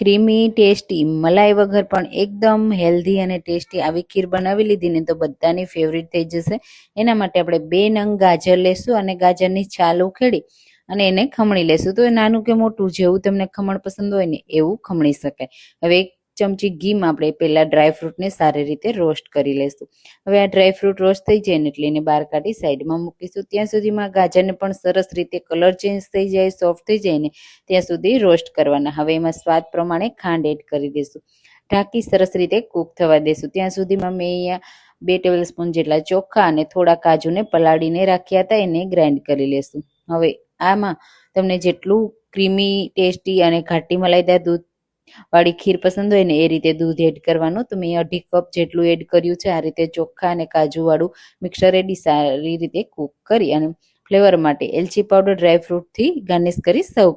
Creamy tasty મલાઈ વગર પણ એકદમ હેલ્ધી અને ટેસ્ટી આવી ખીર બનાવી લીધી ને તો બધાની ફેવરિટ થઈ જશે. એના માટે આપણે બે નંગ ગાજર લેશું અને ગાજરની છાલ ઉખેડી અને એને ખમણી લેશું. તો એ નાનું કે મોટું જેવું તમને ખમણ પસંદ હોય ને એવું ખમણી શકાય. હવે એક ચમચી ઘીમાં આપણે પહેલાં ડ્રાયફ્રૂટને સારી રીતે રોસ્ટ કરી લઈશું. હવે આ ડ્રાયફ્રૂટ રોસ્ટ થઈ જાય ને એટલે એને બહાર કાઢી સાઈડમાં મૂકીશું. ત્યાં સુધીમાં ગાજરને પણ સરસ રીતે કલર ચેન્જ થઈ જાય સોફ્ટ થઈ જાય ને ત્યાં સુધી રોસ્ટ કરવાના. હવે એમાં સ્વાદ પ્રમાણે ખાંડ એડ કરી દઈશું. ઢાંકી સરસ રીતે કૂક થવા દઈશું. ત્યાં સુધીમાં મેં અહીંયા બે ટેબલ સ્પૂન જેટલા ચોખા અને થોડા કાજુને પલાળીને રાખ્યા હતા, એને ગ્રાઇન્ડ કરી લેશું હવે આમાં તમને જેટલું ક્રીમી ટેસ્ટી અને ઘાટી મલાઈદાર દૂધ વાળી ખીર પસંદ હોય ને એ રીતે દૂધ એડ કરવાનું. તો મેં અઢી કપ જેટલું એડ કર્યું છે. આ રીતે ચોખ્ખા અને કાજુવાળું મિક્સર એડી સારી રીતે કૂક કરી અને ફ્લેવર માટે એલચી પાવડર ડ્રાયફ્રૂટથી ગાર્નિશ કરી સર્વ